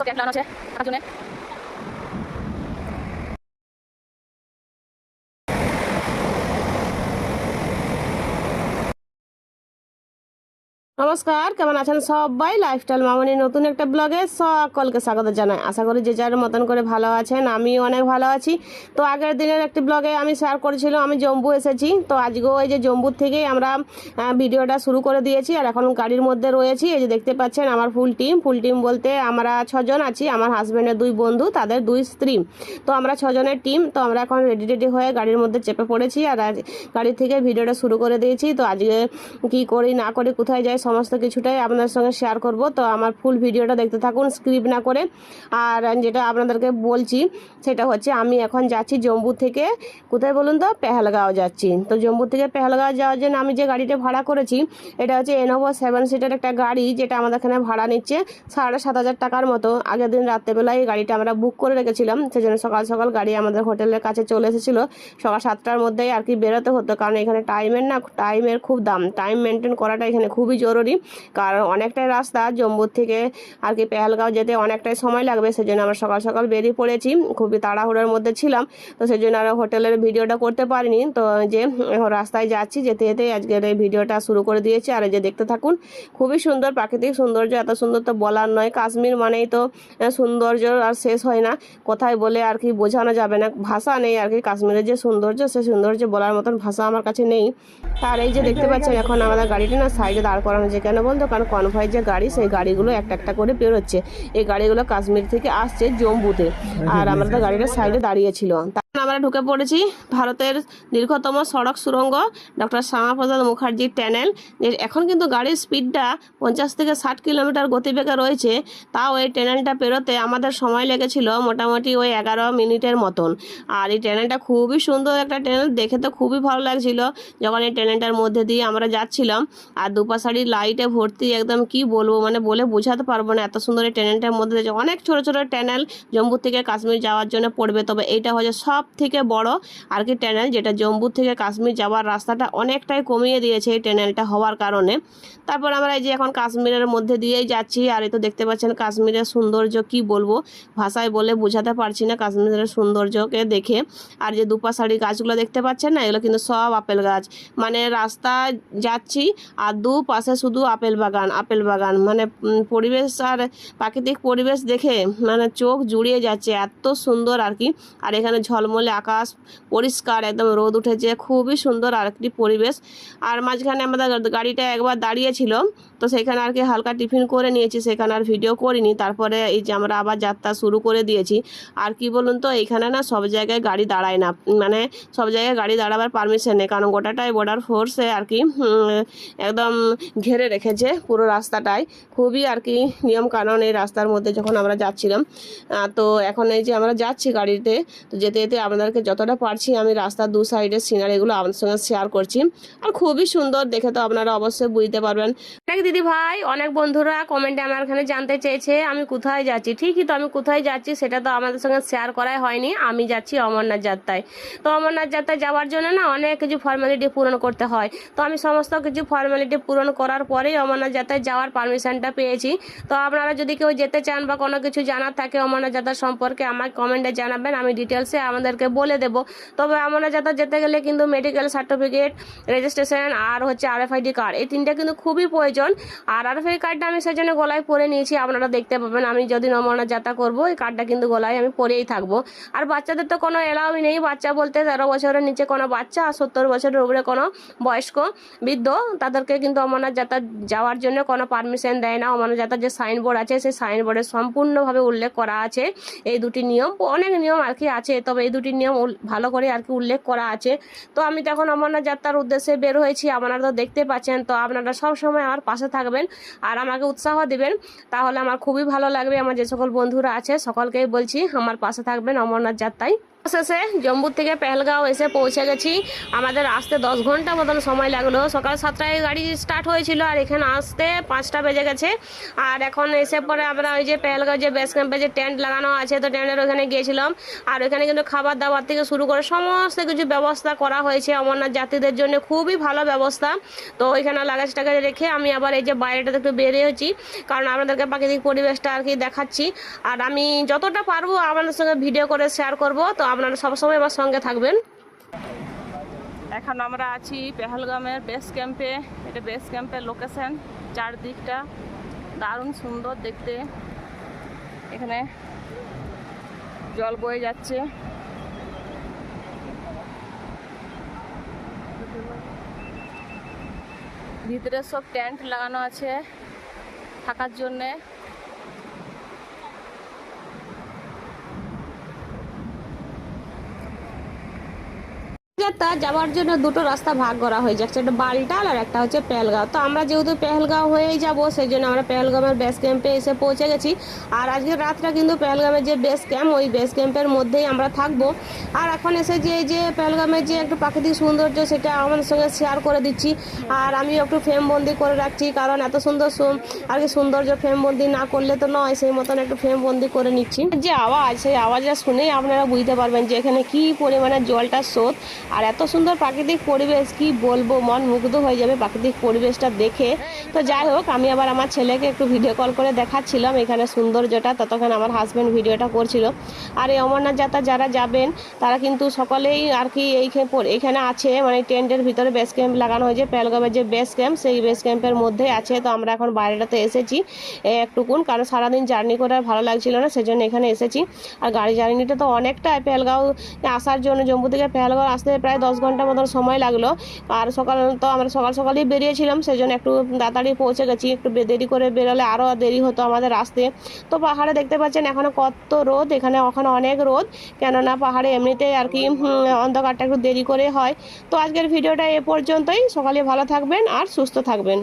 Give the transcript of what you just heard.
Cat লাগানো আছে তার নমস্কার, কেমন আছেন সবাই? লাইফস্টাইল মামনি নতুন একটা ব্লগে সকলকে স্বাগত জানাই। আশা করি যে যার মতন করে ভালো আছেন আমি অনেক ভালো আছি। তো আগের দিনের একটি ব্লগে আমি শেয়ার করেছিলাম, আমি জম্বু এসেছি। তো আজকেও এই যে জম্বুর থেকেই আমরা ভিডিওটা শুরু করে দিয়েছি। আর এখন গাড়ির মধ্যে রয়েছি। এই যে দেখতে পাচ্ছেন আমার ফুল টিম ফুল টিম বলতে আমরা ছজন আছি। আমার হাজব্যান্ডের দুই বন্ধু, তাদের দুই স্ত্রী। তো আমরা ছজনের টিম তো আমরা এখন রেডি রেডি হয়ে গাড়ির মধ্যে চেপে পড়েছি। আর গাড়ি থেকে ভিডিওটা শুরু করে দিয়েছি। তো আজকে কি করি, না করি, কোথায় যাই সমস্ত কিছুটাই আপনাদের সঙ্গে শেয়ার করব। তো আমার ফুল ভিডিওটা দেখতে থাকুন স্ক্রিপ্ট না করে। আর যেটা আপনাদেরকে বলছি, সেটা হচ্ছে আমি এখন যাচ্ছি জম্বু থেকে, কোথায় বলুন তো? পেহেলগাঁও যাচ্ছি। তো জম্বু থেকে পেহেলগাঁও যাওয়ার জন্য আমি যে গাড়িটা ভাড়া করেছি, এটা হচ্ছে এনোভো সেভেন সিটার একটা গাড়ি, যেটা আমাদের এখানে ভাড়া নিচ্ছে সাড়ে সাত হাজার টাকার মতো। আগের দিন রাত্রেবেলায় এই গাড়িটা আমরা বুক করে রেখেছিলাম, সেজন্য সকাল সকাল গাড়ি আমাদের হোটেলের কাছে চলে এসেছিল। সকাল সাতটার মধ্যেই আর কি বেরোতে হতো, কারণ এখানে টাইমের না টাইমের খুব দাম। টাইম মেনটেন করাটা এখানে খুবই জরুরি। কারণ অনেকটাই রাস্তা জম্বুর থেকে আর কি পেহেলগাঁও যেতে অনেকটাই সময় লাগবে, সেজন্য আমরা সকাল সকাল বেরিয়ে পড়েছি। খুবই তাড়াহুড়োর মধ্যে ছিলাম, তো সেই জন্য আর হোটেলের ভিডিওটা করতে পারিনি। তো যে রাস্তায় যাচ্ছি, যেতে যেতে আজকের এই ভিডিওটা শুরু করে দিয়েছি। আর এই যে দেখতে থাকুন, খুবই সুন্দর প্রাকৃতিক সৌন্দর্য, এত সুন্দর তো বলার নয়। কাশ্মীর মানেই তো সৌন্দর্য আর শেষ হয় না। কোথায় বলে আর কি বোঝানো যাবে না। ভাষা নেই আর কি কাশ্মীরের যে সৌন্দর্য, সে সৌন্দর্য বলার মতন ভাষা আমার কাছে নেই। আর এই যে দেখতে পাচ্ছেন, এখন আমাদের গাড়িটি না সাইডে দাঁড় করানো হয়েছে কেন বলতো? কারণ কনভয় যে গাড়ি সেই গাড়িগুলো একটা একটা করে বেরোচ্ছে। এই গাড়িগুলো কাশ্মীর থেকে আসছে জম্বুতে। আর আমরা তো গাড়িটা সাইডে দাঁড়িয়েছিল আমরা ঢুকে পড়েছি ভারতের দীর্ঘতম সড়ক সুড়ঙ্গ ডক্টর শ্যামাপ্রসাদ মুখার্জির ট্যানেল এখন কিন্তু গাড়ির স্পিডটা পঞ্চাশ থেকে ষাট কিলোমিটার গতিবেগে রয়েছে। তাও এই ট্যানেলটা পেরোতে আমাদের সময় লেগেছিল মোটামুটি ওই এগারো মিনিটের মতন। আর এই ট্যানেলটা খুবই সুন্দর একটা ট্যানেল দেখে তো খুবই ভালো লাগছিল যখন এই ট্যানেলটার মধ্যে দিয়ে আমরা যাচ্ছিলাম। আর দুপাশাড়ি লাইটে ভর্তি একদম কি বলব মানে বলে বোঝাতে পারব না এত সুন্দর এই ট্যানেলটার মধ্যে অনেক ছোট ছোট ট্যানেল জম্মু থেকে কাশ্মীর যাওয়ার জন্য পড়বে। তবে এইটা হচ্ছে সব থেকে বড় আর কি ট্যানেল যেটা জম্বু থেকে কাশ্মীর যাওয়ার রাস্তাটা অনেকটাই কমিয়ে দিয়েছে এই ট্যানেলটা হওয়ার কারণে। তারপর আমরা এই যে এখন কাশ্মীরের মধ্যে দিয়েই যাচ্ছি, আর এই তো দেখতে পাচ্ছেন কাশ্মীরের সৌন্দর্য কি বলব? ভাষায় বলে বোঝাতে পারছি না কাশ্মীরের সৌন্দর্যকে দেখে। আর যে দুপাশাড়ি গাছগুলো দেখতে পাচ্ছেন না, এগুলো কিন্তু সব আপেল গাছ। মানে রাস্তা যাচ্ছি, আর দুপাশে শুধু আপেল বাগান আপেল বাগান। মানে পরিবেশ আর প্রাকৃতিক পরিবেশ দেখে মানে চোখ জুড়িয়ে যাচ্ছে, এত সুন্দর আর কি। আর এখানে ঝলমলে আকাশ পরিষ্কার, একদম রোদ উঠেছে, খুবই সুন্দর আর একটি পরিবেশ। আর মাঝখানে আমাদের গাড়িটা একবার দাঁড়িয়েছিল তো সেখানে আর কি হালকা টিফিন করে নিয়েছি, সেখানে আর ভিডিও করিনি। তারপরে এই যে আমরা আবার যাত্রা শুরু করে দিয়েছি। আর কি বলুন তো, এখানে না সব জায়গায় গাড়ি দাঁড়ায় না। মানে সব জায়গায় গাড়ি দাঁড়াবার পারমিশন নেই, কারণ গোটাটাই বর্ডার ফোর্সে আর কি একদম ঘেরে রেখেছে পুরো রাস্তাটাই। খুবই আর কি নিয়ম কানুন এই রাস্তার মধ্যে যখন আমরা যাচ্ছিলাম। তো এখন এই যে আমরা যাচ্ছি গাড়িতে, তো যেতে যেতে আপনাদেরকে যতটা পারছি আমি রাস্তার দু সাইডের সিনারিগুলো আপনাদের সঙ্গে শেয়ার করছি। আর খুবই সুন্দর, দেখে তো আপনারা অবশ্যই বুঝতে পারবেন। দিদি ভাই, অনেক বন্ধুরা কমেন্টে আমার এখানে জানতে চেয়েছে, আমি কোথায় যাচ্ছি? ঠিকই তো আমি কোথায় যাচ্ছি, সেটা তো আমাদের সঙ্গে শেয়ার করাই হয়নি। আমি যাচ্ছি অমরনাথ যাত্রায়। তো অমরনাথ যাত্রায় যাওয়ার জন্য না অনেক কিছু ফর্মালিটি পূরণ করতে হয়। তো আমি সমস্ত কিছু ফর্মালিটি পূরণ করার পরেই অমরনাথ যাত্রায় যাওয়ার পারমিশনটা পেয়েছি। তো আপনারা যদি কেউ যেতে চান বা কোনো কিছু জানার থাকে অমরনাথ যাত্রা সম্পর্কে আমার কমেন্টে জানাবেন, আমি ডিটেলসে আমাদেরকে বলে দেব। তবে অমরনাথ যাত্রা যেতে গেলে কিন্তু মেডিকেল সার্টিফিকেট রেজিস্ট্রেশন আর হচ্ছে আর আরএফআইডি কার্ড এই তিনটা কিন্তু খুবই প্রয়োজন। আর আরএফআই কার্ডটা আমি সেজন্য গলায় পরে নিয়েছি, আপনারা দেখতে পাবেন। আমি যদি অমরনাথ যাত্রা করব, এই কার্ডটা কিন্তু গলায় আমি পরেই থাকব। আর বাচ্চাদের তো কোনো এলাউই নেই। বাচ্চা বলতে তেরো বছরের নিচে কোনো বাচ্চা আর সত্তর বছরের উপরে কোনো বয়স্ক বৃদ্ধ তাদেরকে কিন্তু অমরনাথ যাত্রা যাওয়ার জন্য কোনো পারমিশন দেয় না। অমরনাথ যাত্রার যে সাইনবোর্ড আছে, সেই সাইনবোর্ডে সম্পূর্ণভাবে উল্লেখ করা আছে। এই দুটি নিয়ম, অনেক নিয়ম আর কি আছে, তবে এই দুটি নিয়ম ভালো করে আর কি উল্লেখ করা আছে। তো আমি তখন অমরনাথ যাত্রার উদ্দেশ্যে বের হয়েছি। আপনারা তো দেখতে পাচ্ছেন, তো আপনারা সব সময় আমার পাশে থাকবেন আর আমাকে উৎসাহ দিবেন, তাহলে আমার খুবই ভালো লাগবে। আমার যে সকল বন্ধুরা আছে, সকলকেই বলছি, আমার পাশে থাকবেন অমরনাথ যাত্রায়। শেষে জম্মু থেকে পেহেলগাঁও এসে পৌঁছে গেছি। আমাদের আসতে দশ ঘণ্টা মতন সময় লাগল। সকাল সাতটায় গাড়ি স্টার্ট হয়েছিল আর এখানে আসতে পাঁচটা বেজে গেছে। আর এখন এসে পরে আমরা ওই যে পেহেলগাঁও যে বেস ক্যাম্পে যে টেন্ট লাগানো আছে, তো টেন্টের ওখানে গিয়েছিলাম। আর ওখানে কিন্তু খাবার দাবার থেকে শুরু করে সমস্ত কিছু ব্যবস্থা করা হয়েছে অমরনাথ যাত্রীদের জন্য। খুবই ভালো ব্যবস্থা। তো ওইখানে লাগাজ টাগাজ রেখে আমি আবার এই যে বাইরেটাতে একটু বেরিয়ে বেরিয়েছি। কারণ আপনাদেরকে প্রাকৃতিক পরিবেশটা আর কি দেখাচ্ছি। আর আমি যতটা পারব আপনাদের সঙ্গে ভিডিও করে শেয়ার করব। তো আপনারা সবসময় আমার সঙ্গে থাকবেন। এখন আমরা আছি পেহেলগামের বেস ক্যাম্পে। এটা বেস ক্যাম্পের লোকেশন চারদিকটা দারুণ সুন্দর দেখতে। এখানে জল বয়ে যাচ্ছে। ভিতরে সব টেন্ট লাগানো আছে থাকার জন্যে। যাত্রা যাওয়ার জন্য দুটো রাস্তা ভাগ করা হয়ে যাচ্ছে একটা বালটাল আর একটা হচ্ছে পেহেলগাঁও। তো আমরা যেহেতু পেহেলগাঁও হয়েই যাব সেই জন্য আমরা পেহেলগামের বেস ক্যাম্পে এসে পৌঁছে গেছি। আর আজকের রাতটা কিন্তু পেহেলগামের যে বেস ক্যাম্প ওই বেস ক্যাম্পের মধ্যেই আমরা থাকব। আর এখন এসে যে যে পেহেলগামের যে একটু প্রাকৃতিক সৌন্দর্য, সেটা আমাদের সঙ্গে শেয়ার করে দিচ্ছি। আর আমিও একটু ফ্রেমবন্দি করে রাখছি, কারণ এত সুন্দর আর কি সৌন্দর্য ফ্রেমবন্দি না করলে তো নয়, সেই মতন একটু ফ্রেমবন্দি করে নিচ্ছি। যে আওয়াজ, সেই আওয়াজটা শুনেই আপনারা বুঝতে পারবেন যে এখানে কী পরিমাণে জলটা স্রোত আর এত সুন্দর প্রাকৃতিক পরিবেশ, কি বলব? মন মুগ্ধ হয়ে যাবে প্রাকৃতিক পরিবেশটা দেখে। তো যাই হোক, আমি আবার আমার ছেলেকে একটু ভিডিও কল করে দেখাচ্ছিলাম এখানে সৌন্দর্যটা, ততক্ষণ আমার হাজব্যান্ড ভিডিওটা করছিল। আর এই অমরনাথ যাত্রা যারা যাবেন, তারা কিন্তু সকলেই আর কি এইখানে এখানে আছে মানে টেন্টের ভিতরে বেস ক্যাম্প লাগানো হয়েছে, পেলগামের যে বেস ক্যাম্প সেই বেস ক্যাম্পের মধ্যে আছে। তো আমরা এখন বাইরেটাতে এসেছি একটুকুন, কারণ সারাদিন জার্নি করে আর ভালো লাগছিল না, সেজন্য এখানে এসেছি। আর গাড়ি জার্নিটা তো অনেকটা পেলগাঁও আসার জন্য, জম্মু থেকে পেলগাঁও আসতে প্রায় দশ ঘণ্টা মতন সময় লাগল। আর সকাল তো আমরা সকাল সকালেই বেরিয়েছিলাম সেই জন্য একটু তাড়াতাড়ি পৌঁছে গেছি, একটু দেরি করে বেরোলে আরও দেরি হতো আমাদের আসতে। তো পাহাড়ে দেখতে পাচ্ছেন এখানে কত রোদ, এখানে ওখানে অনেক রোদ, কেননা পাহাড়ে এমনিতেই আর কি অন্ধকারটা একটু দেরি করে হয়। তো আজকের ভিডিওটা এ পর্যন্তই, সকালে ভালো থাকবেন আর সুস্থ থাকবেন।